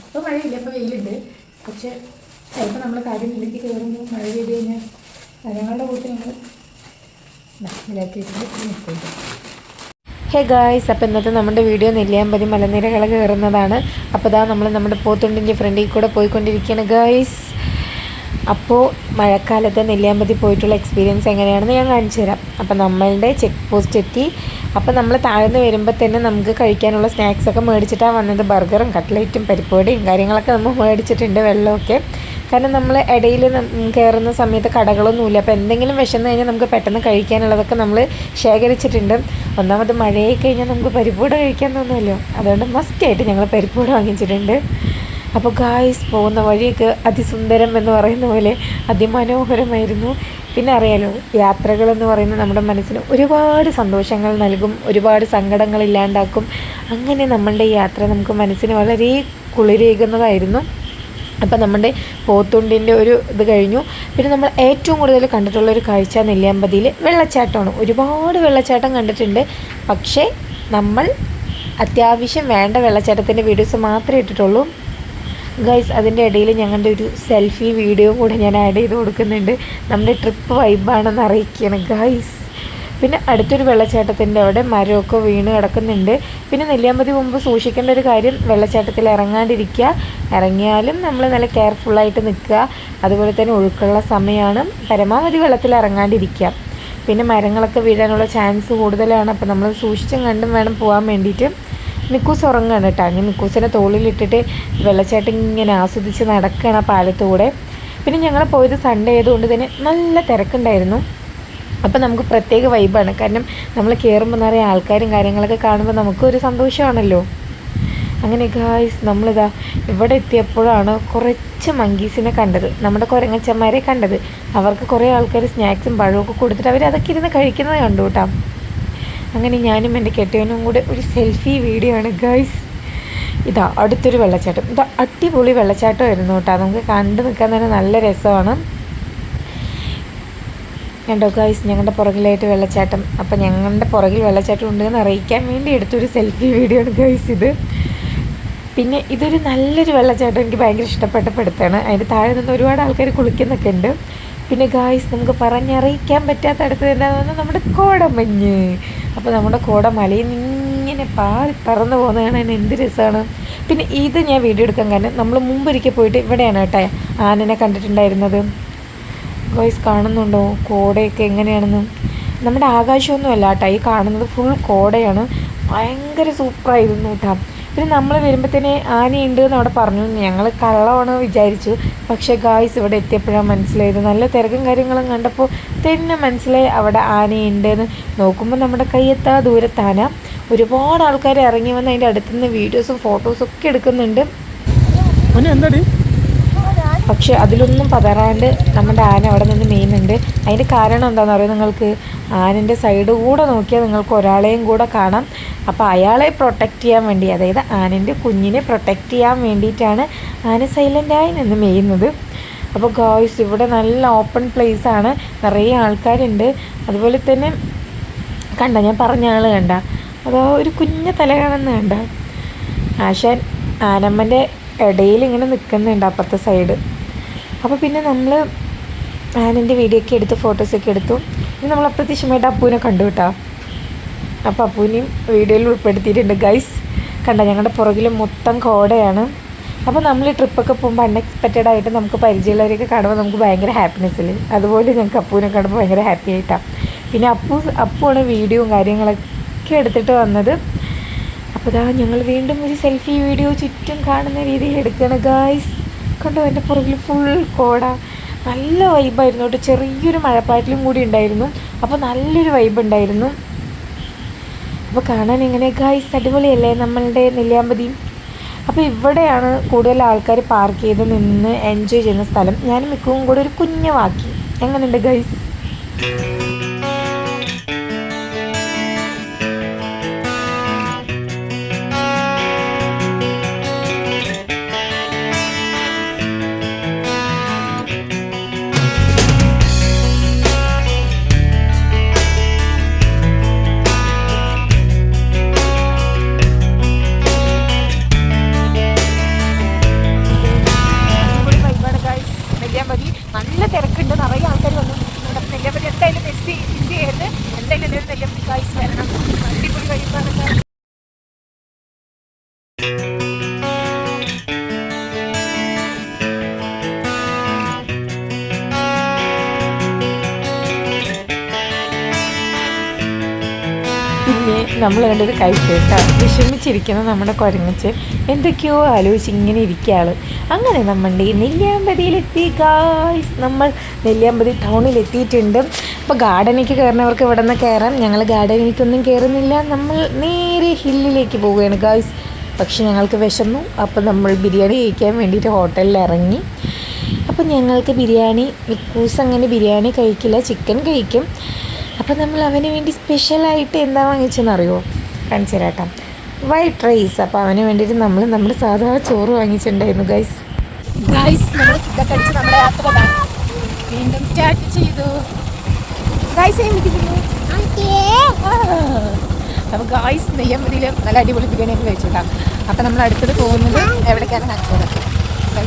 ഇപ്പോൾ മഴയില്ല ഇപ്പോൾ വെയിലുണ്ട്. പക്ഷെ ചിലപ്പോൾ നമ്മൾ കാര്യം ഇല്ലെങ്കിൽ കയറുമ്പോൾ മഴ പെയ്ത് കഴിഞ്ഞാൽ ഞങ്ങളുടെ ഹേ ഗായ്സ് അപ്പോൾ ഇന്നത്തെ നമ്മുടെ വീഡിയോ നെല്ലിയാമ്പതി മലനിരകൾ കയറുന്നതാണ്. അപ്പോൾ ഇതാ നമ്മൾ നമ്മുടെ പോത്തുണ്ടിന്റെ ഫ്രണ്ടിൽ കൂടെ പോയിക്കൊണ്ടിരിക്കുകയാണ് ഗായ്സ്. അപ്പോൾ മഴക്കാലത്ത് നെല്ലിയാമ്പതി പോയിട്ടുള്ള എക്സ്പീരിയൻസ് എങ്ങനെയാണെന്ന് ഞാൻ കാണിച്ചു തരാം അപ്പോൾ നമ്മളുടെ ചെക്ക് പോസ്റ്റ് എത്തി. അപ്പോൾ നമ്മൾ താഴ്ന്ന് വരുമ്പോൾ തന്നെ നമുക്ക് കഴിക്കാനുള്ള സ്നാക്സൊക്കെ മേടിച്ചിട്ടാണ് വന്നത്. ബർഗറും കട്ട്ലേറ്റും പരിപ്പുവടിയും കാര്യങ്ങളൊക്കെ നമ്മൾ മേടിച്ചിട്ടുണ്ട് വെള്ളമൊക്കെ. കാരണം നമ്മൾ ഇടയിൽ കയറുന്ന സമയത്ത് കടകളൊന്നുമില്ല. അപ്പോൾ എന്തെങ്കിലും വിശന്ന് കഴിഞ്ഞാൽ നമുക്ക് പെട്ടെന്ന് കഴിക്കാനുള്ളതൊക്കെ നമ്മൾ ശേഖരിച്ചിട്ടുണ്ട്. ഒന്നാമത് മഴയായി കഴിഞ്ഞാൽ നമുക്ക് പരിപ്പൂട കഴിക്കാൻ തോന്നുമല്ലോ. അതുകൊണ്ട് മസ്റ്റായിട്ട് ഞങ്ങൾ പരിപ്പൂട വാങ്ങിച്ചിട്ടുണ്ട്. അപ്പോൾ ഗായ്സ് പോകുന്ന വഴിയൊക്കെ അതിസുന്ദരം എന്ന് പറയുന്ന പോലെ അതിമനോഹരമായിരുന്നു. പിന്നെ അറിയാലോ യാത്രകളെന്ന് പറയുന്നത് നമ്മുടെ മനസ്സിന് ഒരുപാട് സന്തോഷങ്ങൾ നൽകും ഒരുപാട് സങ്കടങ്ങൾ ഇല്ലാണ്ടാക്കും. അങ്ങനെ നമ്മളുടെ യാത്ര നമുക്ക് മനസ്സിന് വളരെ കുളിരേകുന്നതായിരുന്നു. അപ്പം നമ്മുടെ പോത്തുണ്ടിന്റെ ഒരു ഇത് കഴിഞ്ഞു. പിന്നെ നമ്മൾ ഏറ്റവും കൂടുതൽ കണ്ടിട്ടുള്ള ഒരു കാഴ്ച നെല്ലിയാമ്പതിയിൽ വെള്ളച്ചാട്ടമാണ്. ഒരുപാട് വെള്ളച്ചാട്ടം കണ്ടിട്ടുണ്ട്. പക്ഷേ നമ്മൾ അത്യാവശ്യം വേണ്ട വെള്ളച്ചാട്ടത്തിന്റെ വീഡിയോസ് മാത്രമേ ഇട്ടിട്ടുള്ളൂ. ഗൈസ് അതിന്റെ ഇടയിൽ ഞങ്ങളുടെ ഒരു സെൽഫി വീഡിയോ കൂടെ ഞാൻ ആഡ് ചെയ്ത് കൊടുക്കുന്നുണ്ട്. നമ്മുടെ ട്രിപ്പ് വൈബാണെന്ന് അറിയിക്കുകയാണ് ഗൈസ് പിന്നെ അടുത്തൊരു വെള്ളച്ചാട്ടത്തിന്റെ അവിടെ മരമൊക്കെ വീണ് കിടക്കുന്നുണ്ട്. പിന്നെ നെല്ലിയാമ്പതി മുമ്പ് സൂക്ഷിക്കേണ്ട ഒരു കാര്യം വെള്ളച്ചാട്ടത്തിൽ ഇറങ്ങാണ്ടിരിക്കുക. ഇറങ്ങിയാലും നമ്മൾ നല്ല കെയർഫുള്ളായിട്ട് നിൽക്കുക. അതുപോലെ തന്നെ ഒഴുക്കുള്ള സമയമാണ്. പരമാവധി വെള്ളത്തിൽ ഇറങ്ങാണ്ടിരിക്കുക. പിന്നെ മരങ്ങളൊക്കെ വീഴാനുള്ള ചാൻസ് കൂടുതലാണ്. അപ്പോൾ നമ്മൾ സൂക്ഷിച്ചും കണ്ടും വേണം പോകാൻ വേണ്ടിയിട്ട്. മിക്കൂസ് ഉറങ്ങുകയാണ് കേട്ടോ. അങ്ങനെ മിക്കൂസിനെ തോളിലിട്ടിട്ട് വെള്ളച്ചാട്ടം ഇങ്ങനെ ആസ്വദിച്ച് നടക്കുകയാണ് ആ പാലത്തൂടെ. പിന്നെ ഞങ്ങൾ പോയത് സൺഡേ ആയതുകൊണ്ട് തന്നെ നല്ല തിരക്കുണ്ടായിരുന്നു. അപ്പം നമുക്ക് പ്രത്യേക വൈബാണ് കാരണം നമ്മൾ കയറുമ്പോൾ നിറയെ ആൾക്കാരും കാര്യങ്ങളൊക്കെ കാണുമ്പോൾ നമുക്കൊരു സന്തോഷമാണല്ലോ. അങ്ങനെ ഗായ്സ് നമ്മളിതാ ഇവിടെ എത്തിയപ്പോഴാണ് കുറച്ച് മങ്കീസിനെ കണ്ടത്. നമ്മുടെ കുരങ്ങച്ചന്മാരെ കണ്ടത്. അവർക്ക് കുറേ ആൾക്കാർ സ്നാക്സും പഴമൊക്കെ കൊടുത്തിട്ട് അവർ അതൊക്കെ ഇരുന്ന് കഴിക്കുന്നത് കണ്ടു കേട്ടോ. അങ്ങനെ ഞാനും എന്റെ കെട്ടിയവനും കൂടെ ഒരു സെൽഫി വീഡിയോ ആണ്. ഗൈസ് ഇതാ അടുത്തൊരു വെള്ളച്ചാട്ടം. ഇതാ അടിപൊളി വെള്ളച്ചാട്ടമായിരുന്നു കേട്ടോ. നമുക്ക് കണ്ടു നിൽക്കാൻ തന്നെ നല്ല രസമാണ്. കണ്ടോ ഗൈസ് ഞങ്ങളുടെ പുറകിലായിട്ട് വെള്ളച്ചാട്ടം. അപ്പോൾ ഞങ്ങളുടെ പുറകിൽ വെള്ളച്ചാട്ടം ഉണ്ടെന്ന് അറിയിക്കാൻ വേണ്ടി എടുത്തൊരു സെൽഫി വീഡിയോ ആണ് ഗൈസ് ഇത്. പിന്നെ ഇതൊരു നല്ലൊരു വെള്ളച്ചാട്ടം എനിക്ക് ഭയങ്കര ഇഷ്ടപ്പെട്ട പെടുത്താണ്. അതിന്റെ താഴെ നിന്ന് ഒരുപാട് ആൾക്കാർ കുളിക്കുന്നൊക്കെ ഉണ്ട്. പിന്നെ ഗായ്സ് നമുക്ക് പറഞ്ഞറിയിക്കാൻ പറ്റാത്ത അടുത്തത് എന്താണെന്ന് നമ്മുടെ കോടമഞ്ഞ്. അപ്പോൾ നമ്മുടെ കൂടെ മലയിൽ ഇങ്ങനെ പാറി പറന്ന് പോകുന്നതാണ് കാണാൻ എന്ത് രസമാണ് പിന്നെ ഇത് ഞാൻ വീഡിയോ എടുക്കാൻ കാരണം നമ്മൾ മുമ്പൊരിക്കൽ പോയിട്ട് ഇവിടെയാണ് കേട്ടോ ആനനെ കണ്ടിട്ടുണ്ടായിരുന്നത്. ഗോയ്സ് കാണുന്നുണ്ടോ? കോടയൊക്കെ എങ്ങനെയാണെന്നും. നമ്മുടെ ആകാശമൊന്നും അല്ല കേട്ടോ ഈ കാണുന്നത് ഫുൾ കോടയാണ്. ഭയങ്കര സൂപ്പറായിരുന്നു കേട്ടോ. പിന്നെ നമ്മൾ വരുമ്പോഴത്തേനെ ആനയുണ്ട് എന്ന് അവിടെ പറഞ്ഞു. ഞങ്ങൾ കള്ളമാണ് വിചാരിച്ചു. പക്ഷേ ഗായ്സ് ഇവിടെ എത്തിയപ്പോഴാണ് മനസ്സിലായത്. നല്ല തിരക്കും കാര്യങ്ങളും കണ്ടപ്പോൾ തന്നെ മനസ്സിലായി അവിടെ ആനയുണ്ട് എന്ന്. നോക്കുമ്പോൾ നമ്മുടെ കയ്യെത്താ ദൂരത്താന. ഒരുപാട് ആൾക്കാർ ഇറങ്ങി വന്ന് അതിന്റെ അടുത്തുനിന്ന് വീഡിയോസും ഫോട്ടോസും ഒക്കെ എടുക്കുന്നുണ്ട്. പക്ഷെ അതിലൊന്നും പതറാണ്ട് നമ്മുടെ ആന അവിടെ നിന്ന് മെയ്യുന്നുണ്ട് അതിന്റെ കാരണം എന്താണെന്ന് അറിയാം നിങ്ങൾക്ക്? ആനന്റെ സൈഡ് കൂടെ നോക്കിയാൽ നിങ്ങൾക്ക് ഒരാളെയും കൂടെ കാണാം. അപ്പോൾ അയാളെ പ്രൊട്ടക്റ്റ് ചെയ്യാൻ വേണ്ടി അതായത് ആനന്റെ കുഞ്ഞിനെ പ്രൊട്ടക്റ്റ് ചെയ്യാൻ വേണ്ടിയിട്ടാണ് ആന സൈലന്റായി നിന്ന് മെയ്യുന്നത് അപ്പോൾ ഗോയ്സ് ഇവിടെ നല്ല ഓപ്പൺ പ്ലേസ് ആണ്. നിറയെ ആൾക്കാരുണ്ട്. അതുപോലെ തന്നെ കണ്ട ഞാൻ പറഞ്ഞ ആൾ കണ്ട. അതോ ഒരു കുഞ്ഞ തല കാണുന്ന കണ്ട? ആശാൻ ആനമ്മന്റെ ഇടയിൽ ഇങ്ങനെ നിൽക്കുന്നുണ്ട് അപ്പുറത്തെ സൈഡ് അപ്പോൾ പിന്നെ നമ്മൾ ആനന്റെ വീഡിയോ ഒക്കെ എടുത്ത് ഫോട്ടോസൊക്കെ എടുത്തു. പിന്നെ നമ്മൾ അപ്രത്യക്ഷമായിട്ട് അപ്പൂനെ കണ്ടു കേട്ടോ. അപ്പോൾ അപ്പൂനെയും വീഡിയോയിൽ ഉൾപ്പെടുത്തിയിട്ടുണ്ട്. ഗൈസ് കണ്ട? ഞങ്ങളുടെ പുറകിൽ മൊത്തം കോടയാണ്. അപ്പോൾ നമ്മൾ ഈ ട്രിപ്പൊക്കെ പോകുമ്പോൾ അൺഎക്സ്പെക്റ്റഡ് ആയിട്ട് നമുക്ക് പരിചയമുള്ളവരെയൊക്കെ കാണുമ്പോൾ നമുക്ക് ഭയങ്കര ഹാപ്പിനെസ് അല്ലേ? അതുപോലെ ഞങ്ങൾക്ക് അപ്പൂനെ കാണുമ്പോൾ ഭയങ്കര ഹാപ്പി ആയിട്ടാണ് പിന്നെ അപ്പു അപ്പുവാണ് വീഡിയോയും കാര്യങ്ങളൊക്കെ എടുത്തിട്ട് വന്നത്. അപ്പോൾ ഇതാ ഞങ്ങൾ വീണ്ടും ഒരു സെൽഫി വീഡിയോ ചുറ്റും കാണുന്ന രീതിയിൽ എടുക്കുകയാണ് ഗായ്സ് കണ്ടോ എന്റെ പുറകിൽ ഫുൾ കോട. നല്ല വൈബായിരുന്നു കേട്ടോ. ചെറിയൊരു മഴപ്പാറ്റിലും കൂടി ഉണ്ടായിരുന്നു. അപ്പോൾ നല്ലൊരു വൈബ് ഉണ്ടായിരുന്നു. അപ്പോൾ കാണാൻ എങ്ങനെ? ഗായ്സ് അടിപൊളിയല്ലേ? നമ്മളുടെ നെല്ലിയാമ്പതി. അപ്പോൾ ഇവിടെയാണ് കൂടുതൽ ആൾക്കാർ പാർക്ക് ചെയ്ത് നിന്ന് എൻജോയ് ചെയ്യുന്ന സ്ഥലം. ഞാൻ മിക്കവും കൂടെ ഒരു കുഞ്ഞു വാക്കി. എങ്ങനെയുണ്ട് ഗൈസ് നമ്മൾ കണ്ടൊരു കഴിച്ചേട്ടാ വിഷമിച്ചിരിക്കുന്ന നമ്മുടെ കുരങ്ങച്ച് എന്തൊക്കെയോ ആലോചിച്ച് ഇങ്ങനെ ഇരിക്കുകയാണ്. അങ്ങനെ നമ്മുടെ ഈ നെല്ലിയാമ്പതിയിലെത്തി ഗായ്സ് നമ്മൾ നെല്ലിയാമ്പതി ടൗണിൽ എത്തിയിട്ടുണ്ട്. അപ്പോൾ ഗാർഡനിലേക്ക് കയറുന്നവർക്ക് ഇവിടെ നിന്ന് കയറാം. ഞങ്ങൾ ഗാർഡനിലേക്കൊന്നും കയറുന്നില്ല. നമ്മൾ നേരെ ഹില്ലിലേക്ക് പോവുകയാണ് ഗായ്സ് പക്ഷെ ഞങ്ങൾക്ക് വിശന്നു. അപ്പോൾ നമ്മൾ ബിരിയാണി കഴിക്കാൻ വേണ്ടിയിട്ട് ഹോട്ടലിൽ ഇറങ്ങി. അപ്പോൾ ഞങ്ങൾക്ക് ബിരിയാണി മിക്കൂസ് അങ്ങനെ ബിരിയാണി കഴിക്കില്ല. ചിക്കൻ കഴിക്കും. അപ്പോൾ നമ്മൾ അവന് വേണ്ടി സ്പെഷ്യലായിട്ട് എന്താ വാങ്ങിച്ചെന്ന് അറിയുമോ കാണിച്ചു വൈറ്റ് റൈസ് അപ്പോൾ അവന് വേണ്ടിയിട്ട് നമ്മൾ നമ്മൾ സാധാ ചോറ് വാങ്ങിച്ചിട്ടുണ്ടായിരുന്നു ഗൈസ് ഗൈസ് നമ്മൾ വീണ്ടും സ്റ്റാർട്ട് ചെയ്തു. ഗൈസ് അപ്പോൾ ഗായ്സ് നെയ്യമ്പതിയിൽ നല്ല അടിപൊളി ബിരിയാണി ഒക്കെ കഴിച്ചിട്ടാണ് അപ്പോൾ നമ്മൾ അടുത്തത് പോകുന്നത് എവിടേക്കാണ്? കാണിച്ചത് അപ്പോൾ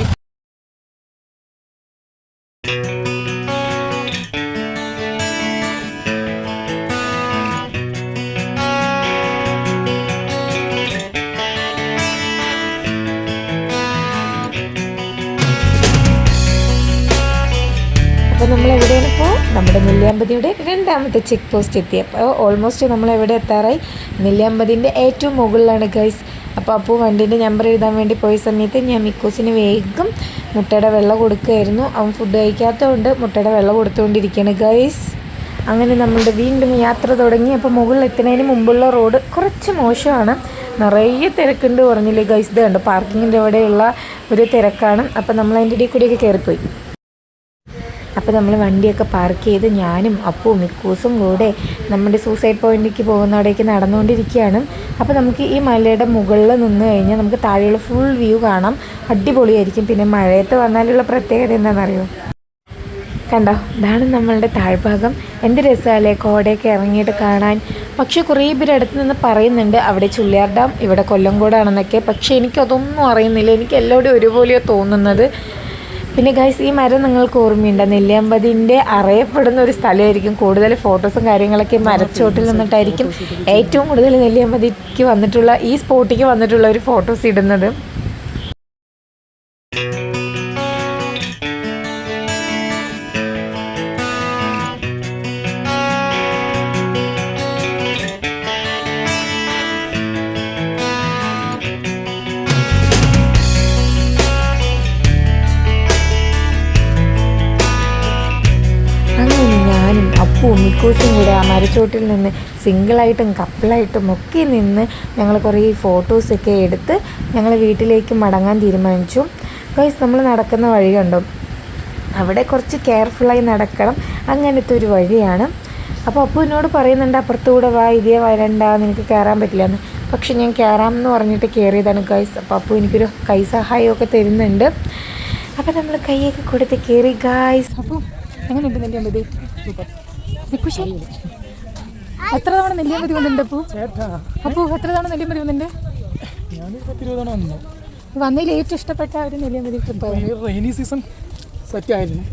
നമ്മുടെ നെല്ലിയാമ്പതിയുടെ രണ്ടാമത്തെ ചെക്ക് പോസ്റ്റ് എത്തി അപ്പോൾ ഓൾമോസ്റ്റ് നമ്മൾ എവിടെ എത്താറായി? നെല്ലിയാമ്പതിന്റെ ഏറ്റവും മുകളിലാണ് ഗൈസ് അപ്പോൾ അപ്പോൾ വണ്ടീന്റെ നമ്പർ എഴുതാൻ വേണ്ടി പോയ സമയത്ത് ഞാൻ മിക്കൂസിന് വേഗം മുട്ടയുടെ വെള്ളം കൊടുക്കുമായിരുന്നു അവൻ ഫുഡ് കഴിക്കാത്തതുകൊണ്ട് മുട്ടയുടെ വെള്ളം കൊടുത്തുകൊണ്ടിരിക്കുകയാണ് ഗൈസ് അങ്ങനെ നമ്മളുടെ വീണ്ടും യാത്ര തുടങ്ങി. അപ്പോൾ മുകളിൽ എത്തുന്നതിന് മുമ്പുള്ള റോഡ് കുറച്ച് മോശമാണ്. നിറയെ തിരക്കുണ്ട് പറഞ്ഞില്ലേ ഗൈസ് ഇത് കണ്ടോ? പാർക്കിങ്ങിന്റെ അവിടെയുള്ള ഒരു തിരക്കാണ്. അപ്പോൾ നമ്മൾ അതിന്റെ ഇടയിൽ കൂടിയൊക്കെ കയറിപ്പോയി അപ്പോൾ നമ്മൾ വണ്ടിയൊക്കെ പാർക്ക് ചെയ്ത് ഞാനും അപ്പവും മിക്കൂസും കൂടെ നമ്മുടെ സൂസൈഡ് പോയിന്റിലേക്ക് പോകുന്നവിടേക്ക് നടന്നുകൊണ്ടിരിക്കുകയാണ്. അപ്പോൾ നമുക്ക് ഈ മലയുടെ മുകളിൽ നിന്ന് കഴിഞ്ഞാൽ നമുക്ക് താഴെയുള്ള ഫുൾ വ്യൂ കാണാം. അടിപൊളിയായിരിക്കും. പിന്നെ മഴയത്ത് വന്നാലുള്ള പ്രത്യേകത എന്താണെന്നറിയോ? കണ്ടോ? ഇതാണ് നമ്മളുടെ താഴ്ഭാഗം. എന്ത് രസമല്ലേ കോടയൊക്കെ ഇറങ്ങിയിട്ട് കാണാൻ. പക്ഷേ കുറേ പേര് അടുത്ത് നിന്ന് പറയുന്നുണ്ട് അവിടെ ചുള്ളിയാർ ഡാം ഇവിടെ കൊല്ലംകോടാണെന്നൊക്കെ പക്ഷേ എനിക്കതൊന്നും അറിയുന്നില്ല. എനിക്ക് എല്ലാവരും ഒരുപോലെയോ തോന്നുന്നത്. പിന്നെ ഗൈസ് ഈ മരം നിങ്ങൾക്ക് ഓർമ്മയുണ്ട്? നെല്ലിയമ്പതിന്റെ അറിയപ്പെടുന്ന ഒരു സ്ഥലമായിരിക്കും. കൂടുതൽ ഫോട്ടോസും കാര്യങ്ങളൊക്കെ മരച്ചോട്ടിൽ നിന്നിട്ടായിരിക്കും. ഏറ്റവും കൂടുതൽ നെല്ലിയമ്പതിക്ക് വന്നിട്ടുള്ള ഈ സ്പോട്ടിക്ക് വന്നിട്ടുള്ള ഒരു ഫോട്ടോസ് ഇടുന്നത്. അപ്പുവും മിക്കൂസും കൂടെ ആ മരച്ചോട്ടിൽ നിന്ന് സിംഗിളായിട്ടും കപ്പിളായിട്ടും ഒക്കെ നിന്ന് ഞങ്ങൾ കുറേ ഫോട്ടോസൊക്കെ എടുത്ത് ഞങ്ങൾ വീട്ടിലേക്ക് മടങ്ങാൻ തീരുമാനിച്ചു. ഗൈസ് നമ്മൾ നടക്കുന്ന വഴി കണ്ടു? അവിടെ കുറച്ച് കെയർഫുള്ളായി നടക്കണം. അങ്ങനത്തെ ഒരു വഴിയാണ്. അപ്പോൾ അപ്പു എന്നോട് പറയുന്നുണ്ട് അപ്പുറത്തൂടെ വാ ഇതേ വരണ്ട നിനക്ക് കയറാൻ പറ്റില്ല എന്ന് പക്ഷെ ഞാൻ കയറാം എന്ന് പറഞ്ഞിട്ട് കയറിയതാണ് ഗൈസ് അപ്പോൾ അപ്പു എനിക്കൊരു കൈ സഹായമൊക്കെ തരുന്നുണ്ട്. അപ്പോൾ നമ്മൾ കൈയൊക്കെ കൊടുത്ത് കയറി ഗായ്സ് അപ്പോൾ എങ്ങനെയുണ്ട് നെല്ലിയാമ്പതി നിക്കുഷി എത്ര തവണ നെല്ലിയാമ്പതി വന്നിട്ടുണ്ട് അപ്പൂ? അപ്പൂ അപ്പു എത്ര തവണ നെല്ലിയാമ്പതി വന്നിട്ടുണ്ട്? വന്നതിൽ ഏറ്റവും ഇഷ്ടപ്പെട്ട ഒരു Nelliampathy trip rainy season set ആയിരുന്നു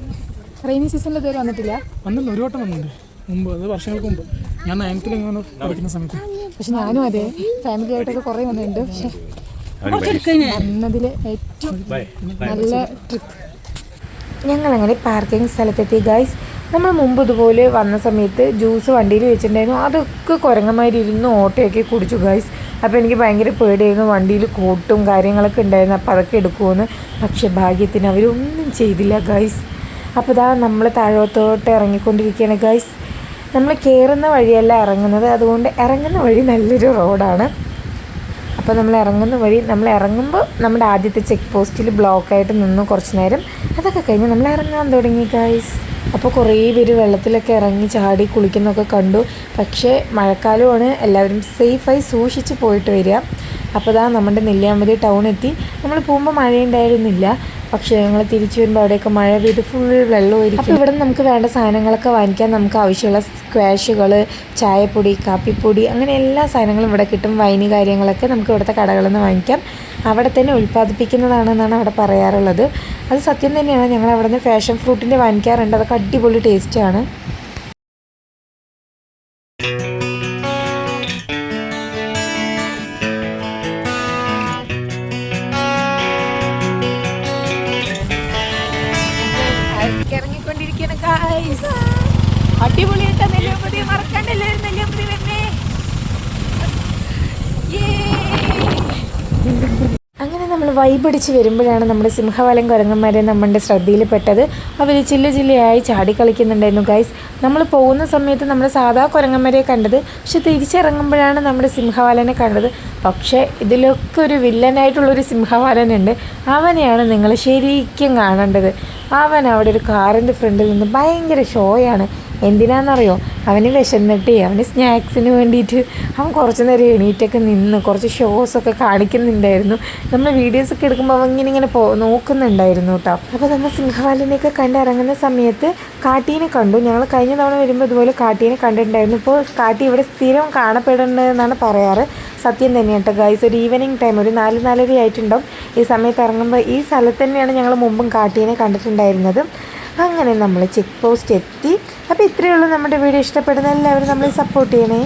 റെയിനി സീസണിൽ ഇതുവരെ വന്നിട്ടില്ല. വന്നില്ല ഒരു വട്ടം വന്നിട്ടുണ്ട്. മുമ്പ് അത് വർഷങ്ങൾക്ക് മുമ്പ്. ഞാൻ നയൻത്തിൽ ഇങ്ങനെ പഠിക്കുന്ന സമയത്ത്. പക്ഷെ ഞാനും അതെ ഫാമിലി ആയിട്ടൊക്കെ കുറേ വന്നിട്ടുണ്ട്. പക്ഷെ വന്നതിൽ ഏറ്റവും നല്ല ട്രിപ്പ് ഞങ്ങളങ്ങനെ പാർക്കിംഗ് സ്ഥലത്തെത്തി ഗൈസ് നമ്മൾ മുമ്പ് ഇതുപോലെ വന്ന സമയത്ത് ജ്യൂസ് വണ്ടിയിൽ വെച്ചിട്ടുണ്ടായിരുന്നു. അതൊക്കെ കുരങ്ങന്മാരിരുന്ന് ഓട്ടയൊക്കെ കുടിച്ചു ഗൈസ് അപ്പോൾ എനിക്ക് ഭയങ്കര പേടിയായിരുന്നു. വണ്ടിയിൽ കോട്ടും കാര്യങ്ങളൊക്കെ ഉണ്ടായിരുന്നു. അപ്പോൾ അതൊക്കെ എടുക്കുമെന്ന് പക്ഷേ ഭാഗ്യത്തിന് അവരൊന്നും ചെയ്തില്ല ഗൈസ് അപ്പോൾ ഇതാ നമ്മൾ താഴോത്തോട്ട് ഇറങ്ങിക്കൊണ്ടിരിക്കുകയാണ് ഗൈസ് നമ്മൾ കയറുന്ന വഴിയല്ല ഇറങ്ങുന്നത്. അതുകൊണ്ട് ഇറങ്ങുന്ന വഴി നല്ലൊരു റോഡാണ്. അപ്പോൾ നമ്മൾ ഇറങ്ങുന്ന വഴി നമ്മൾ ഇറങ്ങുമ്പോൾ നമ്മുടെ ആദ്യത്തെ ചെക്ക് പോസ്റ്റിൽ ബ്ലോക്കായിട്ട് നിന്ന് കുറച്ച് നേരം. അതൊക്കെ കഴിഞ്ഞ് നമ്മൾ ഇറങ്ങാൻ തുടങ്ങി ഗൈസ് അപ്പോൾ കുറേ പേര് വെള്ളത്തിലൊക്കെ ഇറങ്ങി ചാടി കുളിക്കുന്നൊക്കെ കണ്ടു. പക്ഷേ മഴക്കാലമാണ് എല്ലാവരും സേഫായി സൂക്ഷിച്ച് പോയിട്ട് വരിക. അപ്പോൾ ഇതാ നമ്മുടെ നെല്ലിയാമ്പതി ടൗൺ എത്തി നമ്മൾ പോകുമ്പോൾ മഴയുണ്ടായിരുന്നില്ല. പക്ഷേ ഞങ്ങൾ തിരിച്ചു വരുമ്പോൾ അവിടെയൊക്കെ മഴ പെയ്ത് ഫുൾ വെള്ളമായിരിക്കും. അപ്പോൾ ഇവിടെ നമുക്ക് വേണ്ട സാധനങ്ങളൊക്കെ വാങ്ങിക്കാൻ നമുക്ക് ആവശ്യമുള്ള സ്ക്വാഷുകൾ ചായപ്പൊടി കാപ്പിപ്പൊടി അങ്ങനെ എല്ലാ സാധനങ്ങളും ഇവിടെ കിട്ടും. വൈന് കാര്യങ്ങളൊക്കെ നമുക്ക് ഇവിടുത്തെ കടകളിൽ നിന്ന് വാങ്ങിക്കാം. അവിടെ തന്നെ ഉൽപ്പാദിപ്പിക്കുന്നതാണെന്നാണ് അവിടെ പറയാറുള്ളത്. അത് സത്യം തന്നെയാണ്. ഞങ്ങൾ അവിടെ നിന്ന് ഫാഷൻ ഫ്രൂട്ടിന്റെ വാങ്ങിക്കാറുണ്ട്. അതൊക്കെ അടിപൊളി ടേസ്റ്റാണ് വൈബടിച്ച് വരുമ്പോഴാണ് നമ്മുടെ സിംഹവാലം കുരങ്ങന്മാരെ നമ്മുടെ ശ്രദ്ധയിൽപ്പെട്ടത്. അവർ ചില്ല ചില്ലയായി ചാടി കളിക്കുന്നുണ്ടായിരുന്നു ഗൈസ് നമ്മൾ പോകുന്ന സമയത്ത് നമ്മൾ സാധാ കുരങ്ങന്മാരെ കണ്ടത് പക്ഷെ തിരിച്ചിറങ്ങുമ്പോഴാണ് നമ്മുടെ സിംഹവാലനെ കണ്ടത്. പക്ഷേ ഇതിലൊക്കെ ഒരു വില്ലനായിട്ടുള്ളൊരു സിംഹവാലനുണ്ട് അവനെയാണ് നിങ്ങൾ ശരിക്കും കാണേണ്ടത്. അവൻ അവിടെ ഒരു കാറിന്റെ ഫ്രണ്ടിൽ നിന്ന് ഭയങ്കര ഷോയാണ് എന്തിനാണെന്നറിയോ അവന് വിശന്നിട്ടേ അവന് സ്നാക്സിന് വേണ്ടിയിട്ട് അവൻ കുറച്ച് നേരം എണീറ്റൊക്കെ നിന്ന് കുറച്ച് ഷോസൊക്കെ കാണിക്കുന്നുണ്ടായിരുന്നു. നമ്മൾ വീഡിയോസൊക്കെ എടുക്കുമ്പോൾ അവൻ ഇങ്ങനെ ഇങ്ങനെ പോ നോക്കുന്നുണ്ടായിരുന്നു കേട്ടോ അപ്പോൾ നമ്മൾ സിംഹവാലിനെയൊക്കെ കണ്ടിറങ്ങുന്ന സമയത്ത് കാട്ടീനെ കണ്ടു. ഞങ്ങൾ കഴിഞ്ഞ തവണ വരുമ്പോൾ ഇതുപോലെ കാട്ടീനെ കണ്ടിട്ടുണ്ടായിരുന്നു. ഇപ്പോൾ കാട്ടി ഇവിടെ സ്ഥിരം കാണപ്പെടുന്നതെന്നാണ് പറയാറ്. സത്യം തന്നെയാണ് കേട്ടോ ഗൈസ് ഒരു ഈവനിങ് ടൈം ഒരു നാല് നാലര ആയിട്ടുണ്ടാവും ഈ സമയത്ത് ഇറങ്ങുമ്പോൾ ഈ സ്ഥലത്ത് തന്നെയാണ് ഞങ്ങൾ മുമ്പും കാട്ടീനെ കണ്ടിട്ടുണ്ടായിരുന്നത്. അങ്ങനെ നമ്മൾ ചെക്ക് പോസ്റ്റ് എത്തി. അപ്പോൾ ഇത്രയേ ഉള്ളൂ നമ്മുടെ വീഡിയോ. ഇഷ്ടപ്പെടുന്ന എല്ലാവരും നമ്മളെ സപ്പോർട്ട് ചെയ്യണേ.